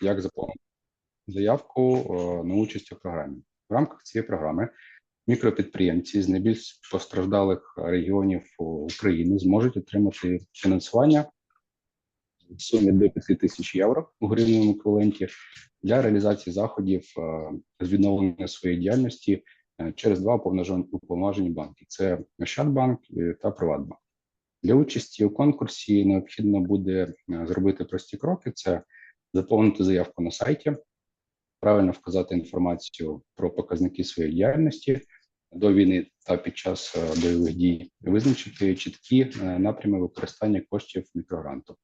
як заповнити заявку е, на участь у програмі. В рамках цієї програми мікропідприємці з найбільш постраждалих регіонів України зможуть отримати фінансування в сумі до 5 тисяч євро у гривневому еквіваленті для реалізації заходів е, з відновлення своєї діяльності е, через два уповноважені- банки: це Ощадбанк та Приватбанк. Для участі у конкурсі необхідно буде зробити прості кроки: це заповнити заявку на сайті, правильно вказати інформацію про показники своєї діяльності до війни та під час е, бойових дій, визначити чіткі е, напрями використання коштів мікрогранту.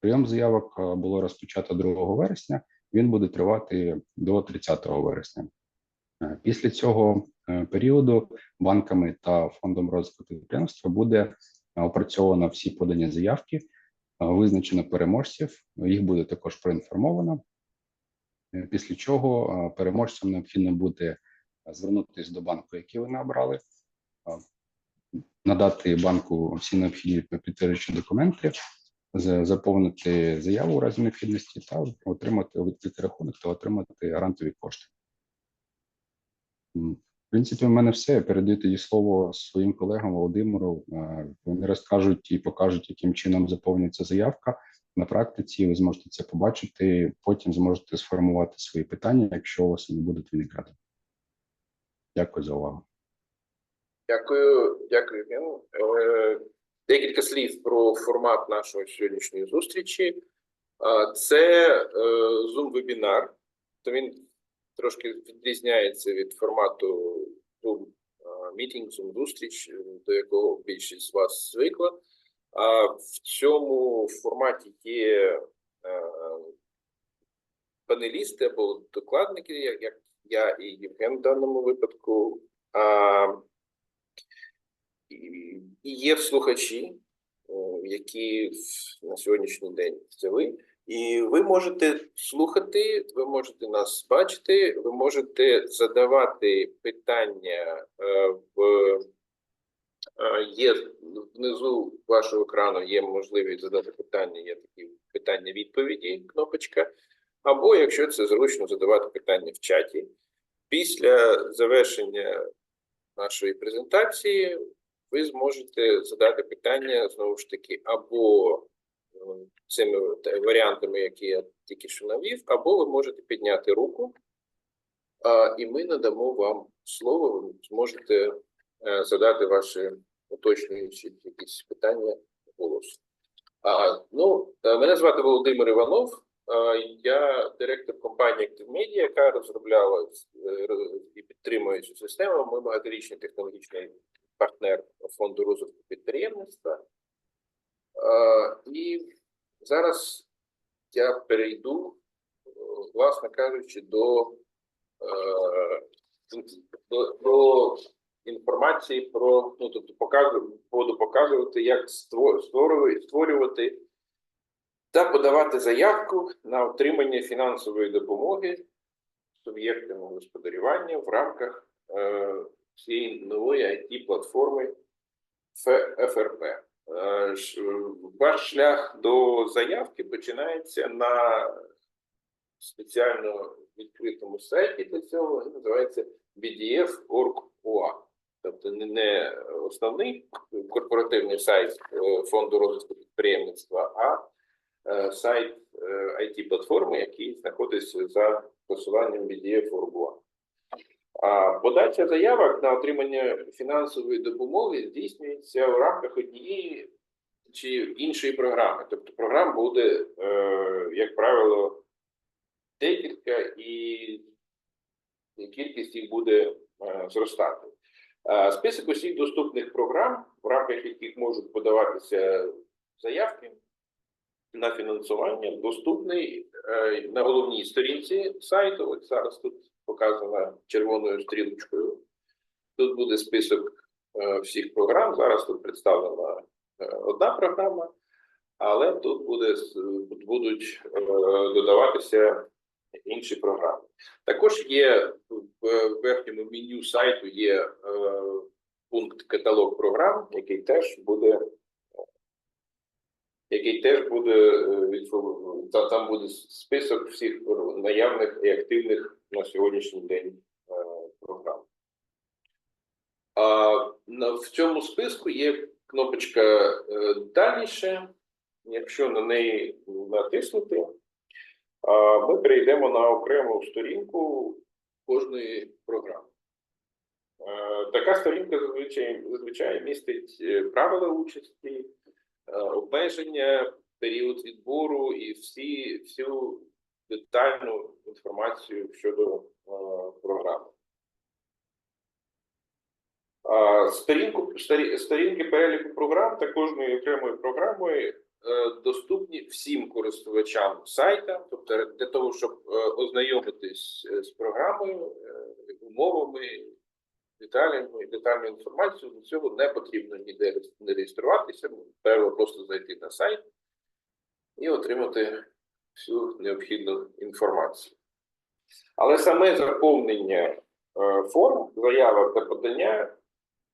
Прийом заявок е, було розпочато 2 вересня. Він буде тривати до 30 вересня. Після цього періоду банками та фондом розвитку підприємства буде опрацьовано всі подані заявки, визначено переможців. Їх буде також проінформовано. Е, Після чого е, переможцям необхідно буде звернутися до банку, який вони обрали, е, надати банку всі необхідні підтверджуючі документи, заповнити заяву у разі необхідності та отримати відкрити рахунок та отримати грантові кошти. Принципі, в мене все. Я передаю тоді слово своїм колегам Володимиру. Е, Вони розкажуть і покажуть, яким чином заповнюється заявка на практиці. Ви зможете це побачити. Потім зможете сформувати свої питання, якщо у вас вони будуть виникати. Дякую за увагу. Дякую, дякую, Е, Декілька слів про формат нашої сьогоднішньої зустрічі. Це е, Zoom-вебінар, то він трошки відрізняється від формату Zoom е, мітінг, Zoom зустріч, е, до якого більшість з вас звикла. А в цьому форматі є е, панелісти або докладники, як я і Євген в даному випадку. А, і є слухачі, які на сьогоднішній день це ви. І ви можете слухати, ви можете нас бачити, ви можете задавати питання е, в е, є внизу вашого екрану є можливість задати питання, є такі питання-відповіді, кнопочка. Або якщо це зручно задавати питання в чаті. Після завершення нашої презентації ви зможете задати питання знову ж таки або цими варіантами, які я тільки що навів, або ви можете підняти руку, і ми надамо вам слово. Ви зможете е, задати ваші уточнюючі якісь питання голосу. Ну, е, мене звати Володимир Іванов. Е, Я директор компанії Active Media, яка розробляла е, і підтримує цю систему. Ми багаторічний технологічний партнер фонду розвитку підприємництва. Е, І зараз я перейду, е, власне кажучи, до, е, до, до інформації про ну, тобто покажу, буду показувати, як створювати, створювати та подавати заявку на отримання фінансової допомоги суб'єктами господарювання в рамках е, цієї нової it платформи ФРП. Е, Ваш шлях до заявки починається на спеціально відкритому сайті для цього, він називається BDF.org.ua. Тобто не- основний корпоративний сайт е, фонду розвитку підприємництва, а е, сайт it платформи який знаходиться за посиланням BDF.org.ua. Подача заявок на отримання фінансової допомоги здійснюється в рамках однієї чи іншої програми. Тобто програм буде, е, як правило, декілька, і кількість їх буде е, зростати. Е, Список усіх доступних програм, в рамках яких можуть подаватися заявки на фінансування, доступний на головній сторінці сайту. От зараз тут показано червоною стрілочкою. Тут буде список е, всіх програм. Зараз тут представлена е, одна програма, але тут буде будуть е, додаватися інші програми. Також є в верхньому меню сайту є пункт каталог програм, який теж буде який теж буде та там буде список всіх наявних і активних на сьогоднішній день е, програм. В цьому списку є кнопочка е, «Дальніше». Якщо на неї натиснути, ми перейдемо на окрему сторінку кожної програми. Е, Така сторінка зазвичай, зазвичай містить правила участі, обмеження, період відбору і всі, всю детальну інформацію щодо е, програми. А, Сторінку, сторі- сторінки переліку програм та кожної окремої програми е, доступні всім користувачам сайта, тобто для того, щоб е, ознайомитись е, з програмою, е, умовами, деталями, детальною інформацією, для цього не потрібно ніде не реєструватися, треба просто зайти на сайт і отримати всю необхідну інформацію. Але саме заповнення е, форм, заявок та подання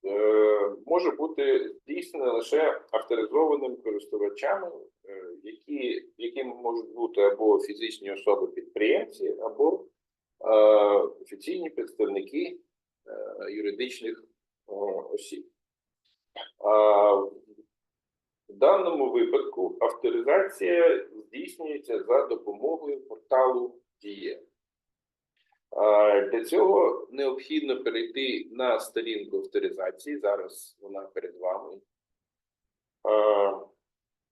е, може бути здійснене лише авторизованими користувачами, е, які, якими можуть бути або фізичні особи-підприємці, або офіційні представники юридичних осіб. В даному випадку авторизація здійснюється за допомогою порталу Діє. Для цього необхідно перейти на сторінку авторизації. Зараз вона перед вами.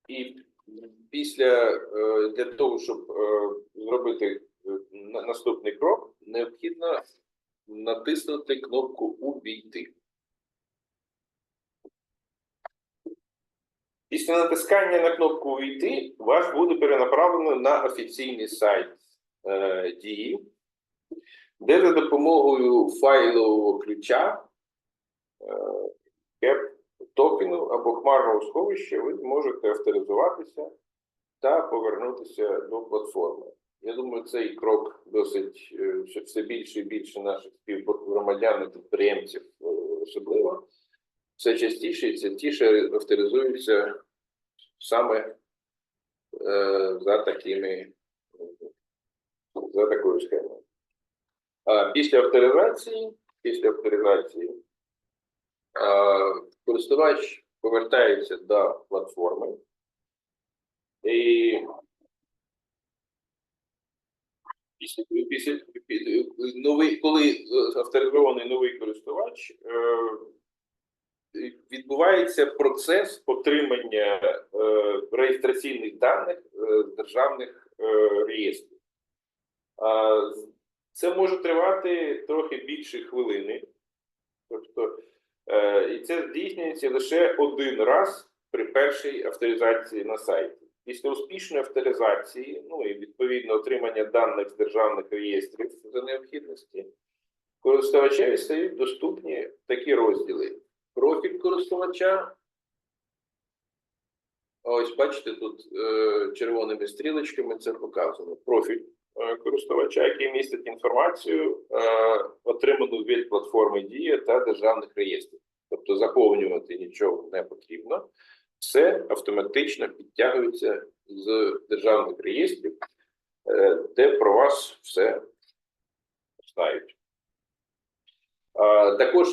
І після е, для того, щоб е, зробити е, наступний крок, необхідно натиснути кнопку Увійти. Після натискання на кнопку Увійти вас буде перенаправлено на офіційний сайт е, дії, де за допомогою файлового ключа е, токену або хмарного сховища ви зможете авторизуватися та повернутися до платформи. Я думаю, цей крок досить е, що все більше і більше наших співгромадян і підприємців е, особливо. Все частіше і частіше авторизуються саме е, за такими за такою схемою. А після авторизації, після авторизації а, користувач повертається до платформи і після, після, пі- новий, коли е, авторизований новий користувач, е, відбувається процес отримання е, реєстраційних даних е, з державних е, реєстрів. А, Це може тривати трохи більше хвилини. Тобто, е, і це здійснюється лише один раз при першій авторизації на сайті. Після успішної авторизації, ну і відповідно отримання даних з державних реєстрів за необхідності, користувачеві стають доступні такі розділи: профіль користувача. Ось бачите, тут е, червоними стрілочками це показано. Профіль е, користувача, який містить інформацію, е, отриману від платформи Дія та державних реєстрів. Тобто заповнювати нічого не потрібно. Все автоматично підтягується з державних реєстрів, де про вас все знають. Також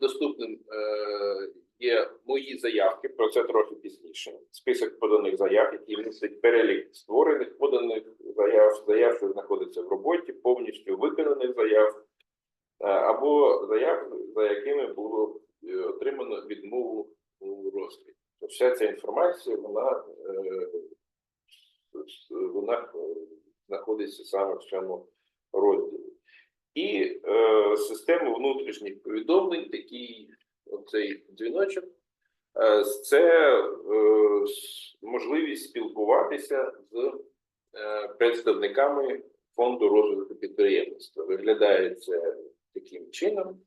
доступним е, є мої заявки, про це трохи пізніше. Список поданих заяв, який містить перелік створених поданих заяв, заяв, що знаходяться в роботі, повністю виконаних заяв, е, або заяв, за якими було е, отримано відмову у розгляді. Вся ця інформація, вона, вона знаходиться саме в цьому розділі. І е, систему внутрішніх повідомлень, такий оцей дзвіночок, е, це е, можливість спілкуватися з е, представниками фонду розвитку підприємництва. Виглядає це таким чином,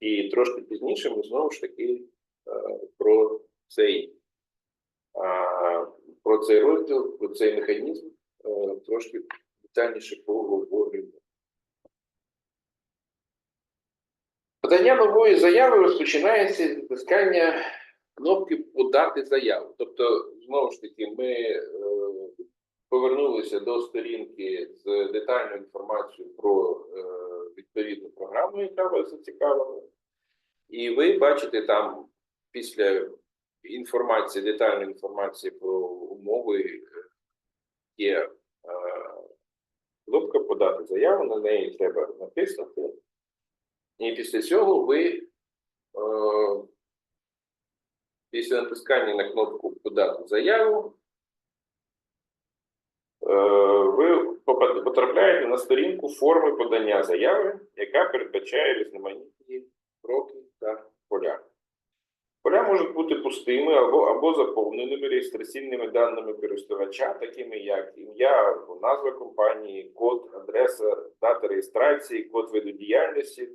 і трошки пізніше ми знову ж таки е, про цей, про цей розділ, про цей механізм е, трошки детальніше поговоримо. Подання нової заяви розпочинається з натискання кнопки Подати заяву. Тобто знову ж таки, ми е, повернулися до сторінки з детальною інформацією про е, відповідну програму, яка вас зацікавила. І ви бачите там після інформації, детальної інформації про умови е, є кнопка подати заяву, на неї треба натиснути. І після цього ви е, після натискання на кнопку подати заяву е, ви потрапляєте на сторінку форми подання заяви, яка передбачає різноманітні кроки та поля. Поля можуть бути пустими або, або заповненими реєстраційними даними користувача, такими як ім'я, назва компанії, код, адреса, дата реєстрації, код виду діяльності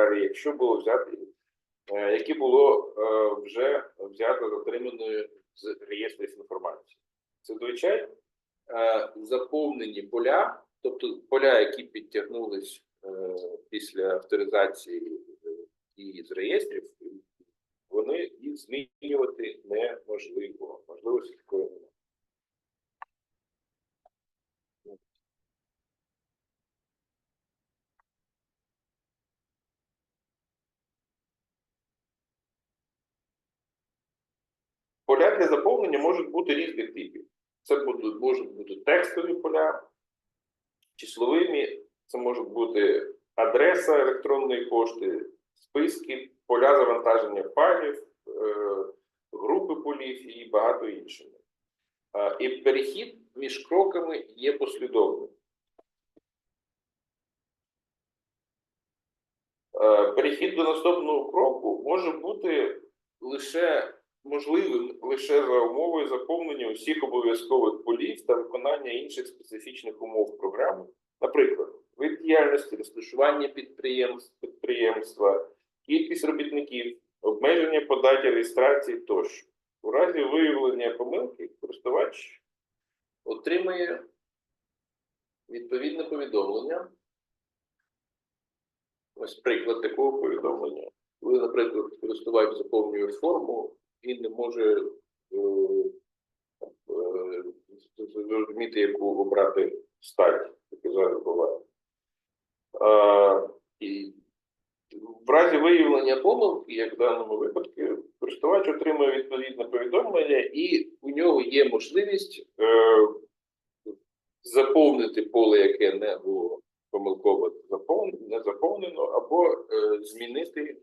так якщо було взяти, е, які було е, вже взято з отриманої з реєстрів інформації. Зазвичай е, заповнені поля, тобто поля, які підтягнулись після авторизації і з реєстрів, вони їх змінювати неможливо. Можливості такої немає. Поля для заповнення можуть бути різних типів. Це можуть бути текстові поля, числовими, це можуть бути адреса електронної пошти, списки, поля завантаження файлів, е, групи полів і багато іншого. І перехід між кроками є послідовним. Е, Перехід до наступного кроку може бути лише можливим лише за умовою заповнення усіх обов'язкових полів та виконання інших специфічних умов програми, наприклад, вид діяльності, розташування підприємств, підприємства, кількість робітників, обмеження по даті реєстрації тощо. У разі виявлення помилки користувач отримає відповідне повідомлення. Ось приклад такого повідомлення. Коли, наприклад, користувач заповнює форму і не може е, е, зрозуміти, яку обрати стать, яке зараз буває. Е, в разі виявлення помилки, як в даному випадку, користувач отримує відповідне повідомлення, і у нього є можливість е, заповнити поле, яке не було помилково заповнено, не заповнено, або е, змінити е,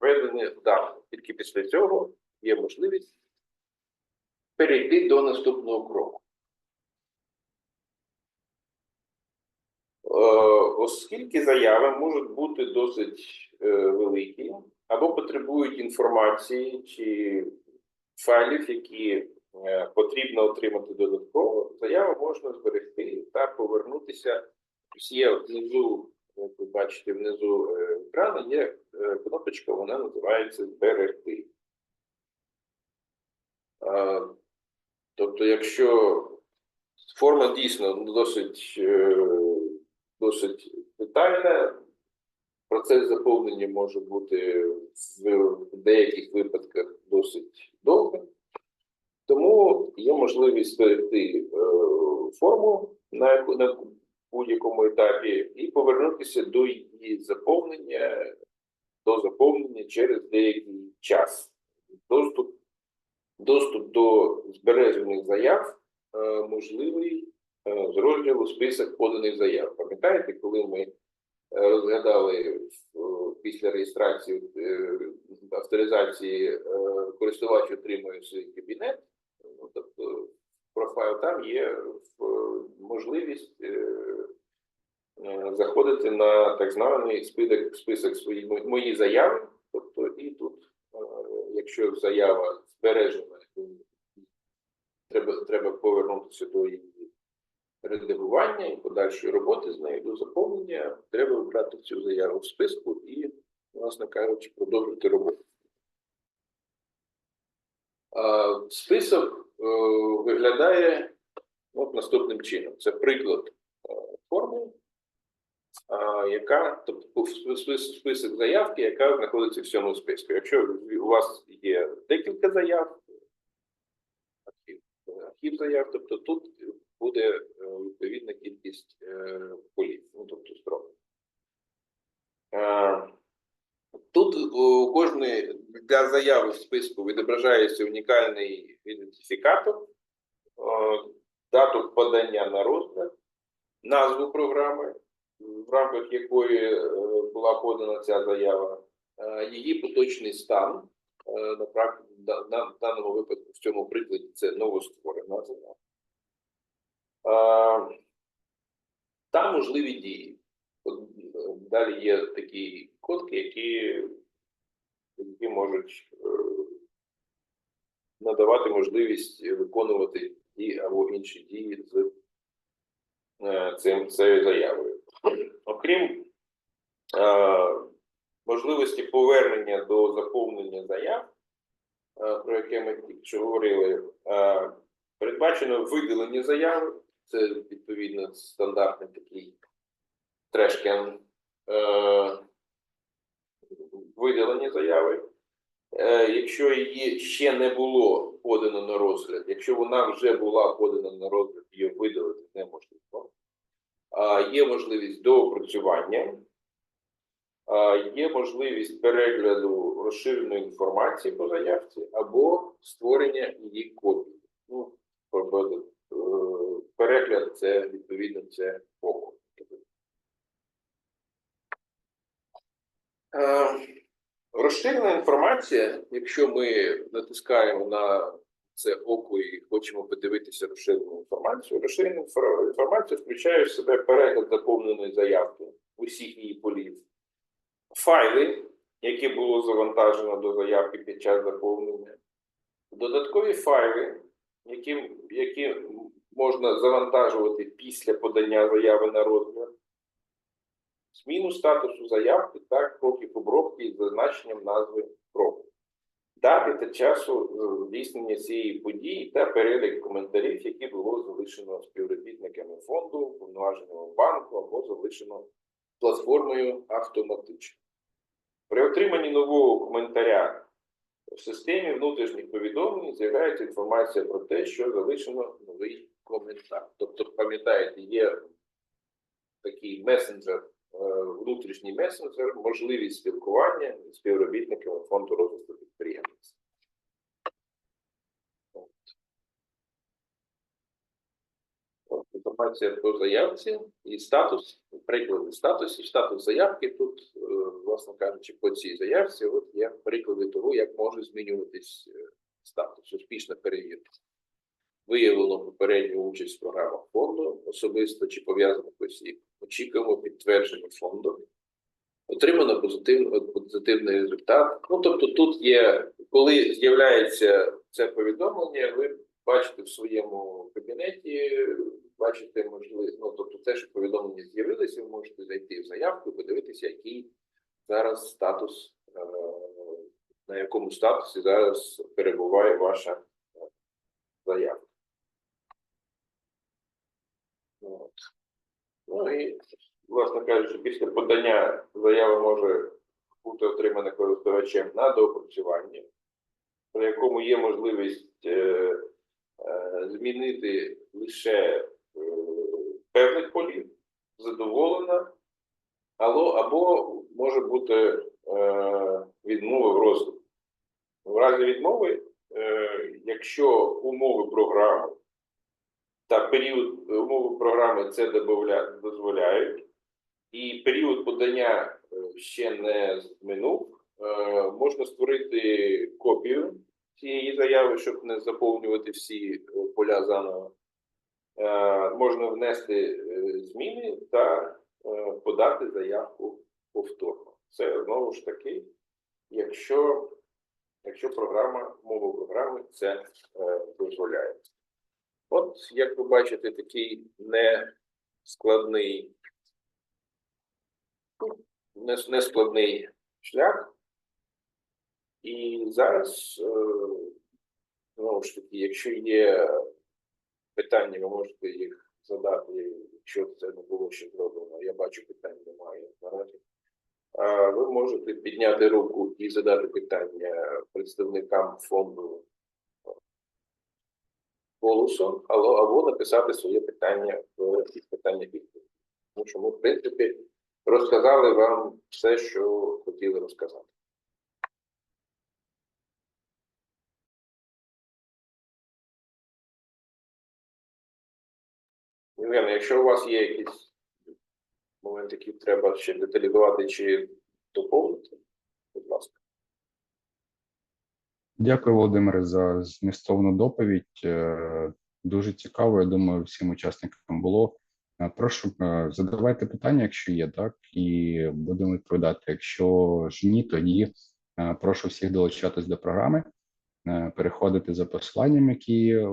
введені дані. Тільки після цього є можливість перейти до наступного кроку. Е, Оскільки заяви можуть бути досить е, великі, або потребують інформації чи файлів, які е, потрібно отримати додатково, заяву можна зберегти та повернутися. Є внизу, як ви бачите, внизу е, екрану є е, кнопочка, вона називається зберегти. Е, Тобто, якщо форма дійсно досить, е, досить детальна, процес заповнення може бути в деяких випадках досить довгим. Тому є можливість зберегти е, форму на, яку- на будь-якому етапі і повернутися до її заповнення, до заповнення через деякий час. Доступ, доступ до збережених заяв е, можливий е, з розділу список поданих заяв. Пам'ятаєте, коли ми е, розглядали після реєстрації авторизації користувач отримує свій кабінет, тобто профайл там є можливість заходити на так званий список, список свої мої заяви. Тобто, і тут, е, якщо заява збережена, треба, треба повернутися до її редагування і подальшої роботи з нею до заповнення. Треба вибрати цю заяву в списку і, власне кажучи, продовжити роботу. Список е, виглядає от наступним чином. Це приклад е, форми, яка, тобто список заявки, яка знаходиться в цьому списку. Якщо у вас є декілька заяв, типів заяв, тобто тут буде е, відповідна кількість е, полів, ну тобто строк. Е, Тут у кожної для заяви в списку відображається унікальний ідентифікатор, дату подання на розгляд, назву програми, в рамках якої е, була подана ця заява, е, її поточний стан. е, На, на, в даному випадку, в цьому прикладі, це новостворена. Е, Та можливі дії. Далі є такі кодки, які, які можуть надавати можливість виконувати ті або інші дії з цим цією заявою. Окрім е, можливості повернення до заповнення заяв, е, про яке ми тільки говорили, е, передбачено видалення заяви. Це відповідно стандартний такий трешкен е, видалення заяви. Е, якщо її ще не було подано на розгляд, якщо вона вже була подана на розгляд, її видалити неможливо. Є можливість доопрацювання, є можливість перегляду розширеної інформації по заявці або створення її копії. Ну, тобто, е, перегляд це відповідно це око. Е, Розширена інформація, якщо ми натискаємо на це око і хочемо подивитися розширену інформацію, розширена інфор- інформація включає в себе перегляд заповненої заявки усіх її полів, файли, які було завантажено до заявки під час заповнення, додаткові файли, які, які можна завантажувати після подання заяви на розгляд, зміну статусу заявки та кроків обробки із зазначенням назви кроку, дати та часу е, здійснення цієї події та перелік коментарів, які було залишено співробітниками фонду, повноваженого банку або залишено платформою автоматично. При отриманні нового коментаря в системі внутрішніх повідомлень з'являється інформація про те, що залишено новий коментар. Тобто, пам'ятаєте, є такий месенджер, е, внутрішній месенджер, можливість спілкування з співробітниками фонду розвитку підприємництва. От. От, Інформація по заявці і статус, приклади статусів, статус заявки тут, е, власне кажучи, по цій заявці, от є приклади того, як може змінюватись е, статус, успішна перевірка. Виявлено попередню участь в програмах фонду, особисто чи пов'язаних осіб. Очікуємо підтвердження фонду. Отримано позитивний, позитивний результат. Ну, тобто, тут є, коли з'являється це повідомлення, ви бачите в своєму кабінеті, бачите можливість, ну тобто, те, що повідомлення з'явилося, ви можете зайти в заявку і подивитися, який зараз статус, е, на якому статусі зараз перебуває ваша е, заявка. От. Ну і, власне кажучи, після подання заява може бути отримана користувачем на доопрацювання, при якому є можливість е, е, змінити лише певних полів, задоволена, або, або може бути е, відмова в розвитку. В разі відмови, е, якщо умови програми та період умови програми це дозволяють, і період подання е, ще не минув, е, можна створити копію цієї заяви, щоб не заповнювати всі поля заново. Е, Можна внести е, зміни та е, подати заявку повторно. Це знову ж таки, якщо, якщо програма, мова програми це дозволяє. От, як ви бачите, такий нескладний, не, нескладний шлях. І зараз, знову ж таки, якщо є питання, ви можете їх задати, якщо це не було ще зроблено. Я бачу, питань немає наразі. Ви можете підняти руку і задати питання представникам фонду голосом, або, або написати своє питання в питання відповіді. Тому що ми, в принципі, розказали вам все, що хотіли розказати. Євген, якщо у вас є якісь моменти, які треба ще деталізувати чи доповнити, будь ласка. Дякую, Володимире, за змістовну доповідь. Е, Дуже цікаво. Я думаю, всім учасникам було. Е, Прошу е, задавайте питання, якщо є, так і будемо відповідати. Якщо ж ні, тоді прошу всіх долучатись до програми, переходити за посиланням, які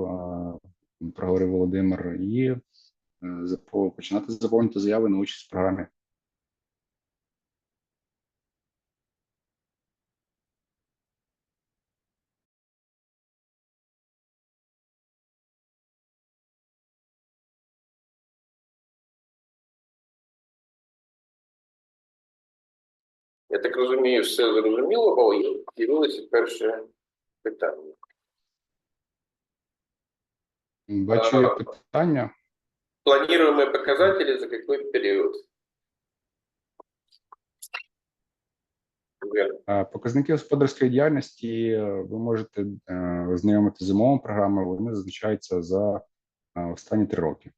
проговорив Володимир, і починати заповнити заяви на участь в програмі. Я так розумію, все зрозуміло, бо з'явилося перше питання. Бачу є питання. Планируемые показатели за какой период? Е, Показники господарської діяльності е, ви можете ознайомити з умовами програми. Вони зазначаються за останні три роки.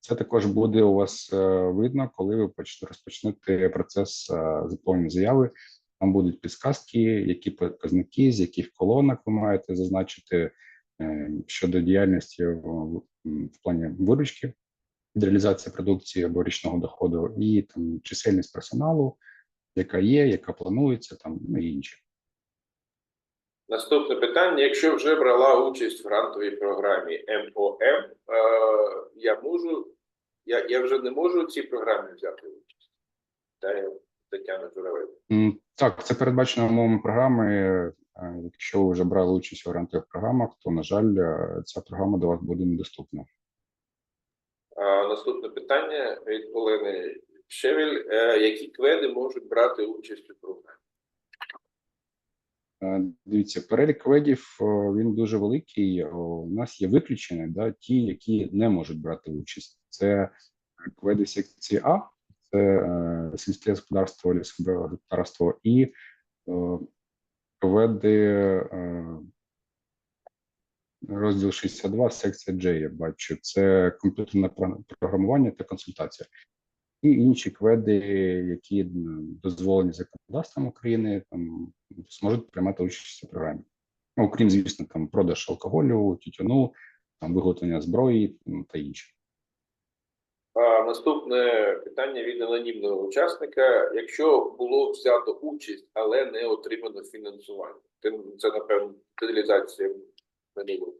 Це також буде у вас видно, коли ви розпочнете процес заповнення заяви. Там будуть підсказки, які показники, з яких колонок ви маєте зазначити щодо діяльності в плані виручки від реалізації продукції або річного доходу, і там чисельність персоналу, яка є, яка планується, там ну і інші. Наступне питання. Якщо вже брала участь в грантовій програмі МОМ, е, я можу, я, я вже не можу в цій програмі взяти участь. Та Тетяна Журавель. Так, це передбачено умовами програми. Е, Якщо ви вже брали участь у грантових програмах, то на жаль, е, ця програма до вас буде недоступна. Наступне питання від Олени Шевель. Е, Які кведи можуть брати участь у програмі? Е, Дивіться, перелік видів він дуже великий. У нас є виключення, да, ті, які не можуть брати участь. Це кведи секції А, це е, сільське господарство, лісове господарство і е, кведи е, розділ 62, секція J, я бачу. Це комп'ютерне про- програмування та консультація. І інші кведи, які дозволені законодавством України, там зможуть приймати участь у програмі. Ну, окрім, звісно, там продаж алкоголю, тютюну, там виготовлення зброї та інше. Наступне питання від анонімного учасника. Якщо було взято участь, але не отримано фінансування, це напевно деталізація минулого.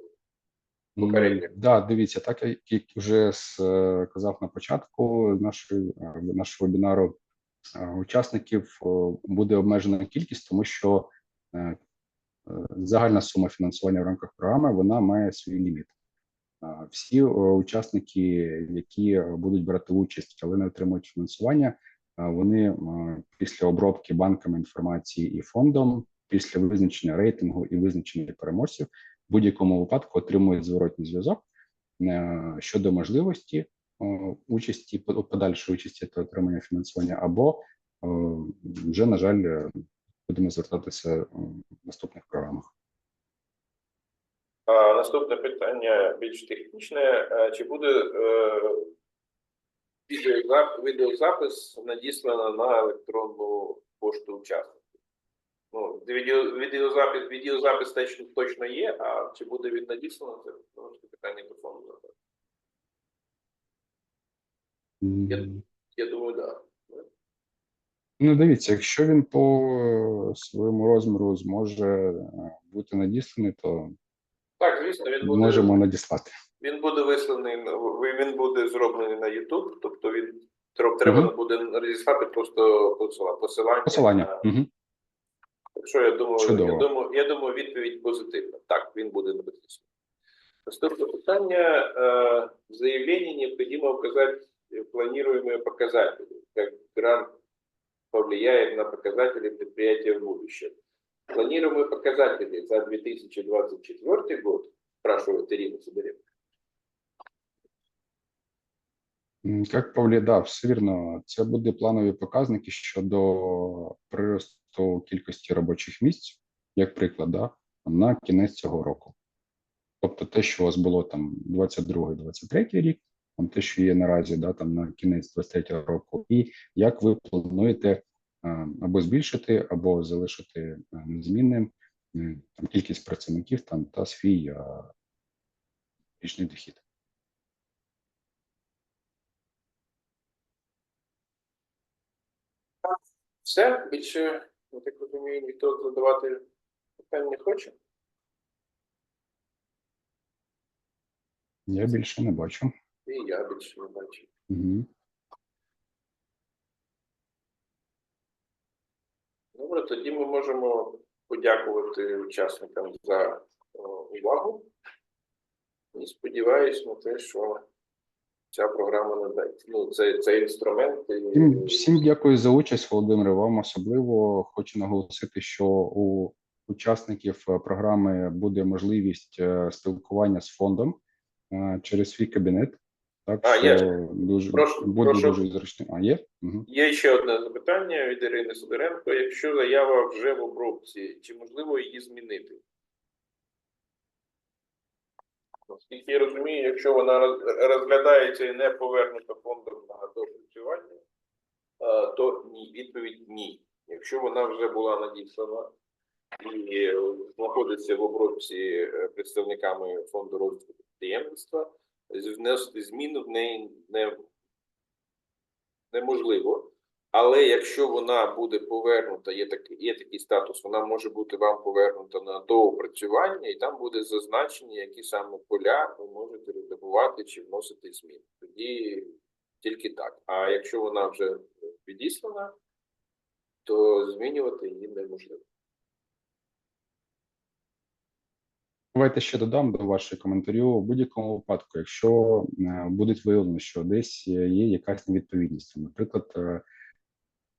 Попередньо. М, Да, дивіться, так як вже сказав на початку нашої е, нашого вебінару, е, учасників е, буде обмежена кількість, тому що е, е, загальна сума фінансування в рамках програми вона має свій ліміт. Е, Всі е, учасники, які будуть брати участь, але не отримують фінансування, е, вони е, після обробки банками інформації і фондом, після визначення рейтингу і визначення переможців, будь-якому випадку отримують зворотній зв'язок е, щодо можливості е, участі по- подальшої участі та отримання фінансування, або е, вже на жаль будемо звертатися в наступних програмах. Наступне питання більш технічне. Чи буде відеозап- відеозапис надіслано на електронну пошту учасників? Ну, відео, відеозапис, відеозапис точно, точно є, а чи буде він надіслано, це ну, питання до фонду. Я- Я думаю, так. Да. Ну, дивіться, якщо він по е, своєму розміру зможе е, бути надісланий, то Так, звісно, він буде. можемо надіслати. Він буде висланий він буде зроблений на YouTube, тобто він треба Мгм. буде розіслати просто посилання. Посилання. на- Угу. Так що я думаю, Чудово. я думаю, я думаю, відповідь позитивна. Так, він буде написаний. Наступне питання. Э, В заявлении необходимо указать планируемые показатели, как грант повлияет на показатели предприятия в будущем. Планируемые показатели за 2024 год спрашивает Ирина Сидоренко. Як повлияє, все вірно. Це буде планові показники щодо приросту кількості робочих місць, як приклад, да, на кінець цього року. Тобто те, що у вас було там 22-23 рік, там те, що є наразі, да, там на кінець 23 року, і як ви плануєте е, або збільшити, або залишити е, незмінним там, кількість працівників там та свій е, річний дохід. Все, більше, я так розумію, ніхто задавати питань не хоче. Я більше не бачу. І я більше не бачу. Угу. Добре, тоді ми можемо подякувати учасникам за увагу. І сподіваюся на те, що ця програма надасть. Ну, це, це інструмент. і- Всім, дякую за участь, Володимире. Вам особливо хочу наголосити, що у учасників е, програми буде можливість е, спілкування з фондом е, через свій кабінет. Так А, що є. дуже Прошу- буде прошу. дуже зручно. А є? Угу. Є ще одне запитання від Ірини Сидоренко. Якщо заява вже в обробці, чи можливо її змінити? Наскільки я розумію, якщо вона роз- розглядається і не повернута фондом на доопрацювання, е, то ні, відповідь ні. Якщо вона вже була надіслана і знаходиться в обробці е, представниками фонду розвитку підприємництва, зміну в неї не неможливо. Але якщо вона буде повернута, є такий, є такий статус, вона може бути вам повернута на доопрацювання, і там буде зазначені, які саме поля ви можете редагувати чи вносити зміни. Тоді тільки так. А якщо вона вже підіслана, то змінювати її неможливо. Давайте ще додам до вашого коментарю. У будь-якому випадку, якщо е, буде виявлено, що десь є якась невідповідність, наприклад, е,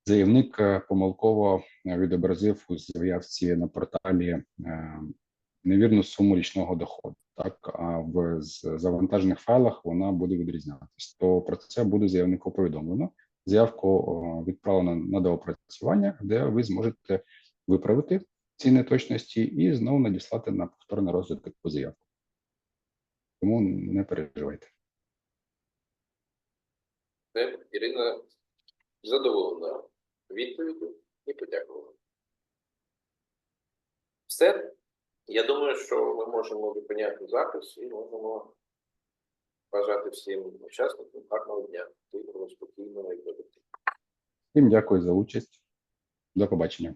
заявник е, помилково е, відобразив у заявці на порталі е, невірну суму річного доходу, так а в завантажених файлах вона буде відрізнятися. То про це буде заявнику повідомлено. Заявку відправлено на доопрацювання, де ви зможете виправити ці неточності і знову надіслати на повторний розгляд таку заявку. Тому не переживайте. Ірина задоволена відповіддю і подякували. Все. Я думаю, що ми можемо зупиняти запис і можемо бажати всім учасникам гарного дня, тихого, спокійного і продуктивного. Всім дякую за участь. До побачення.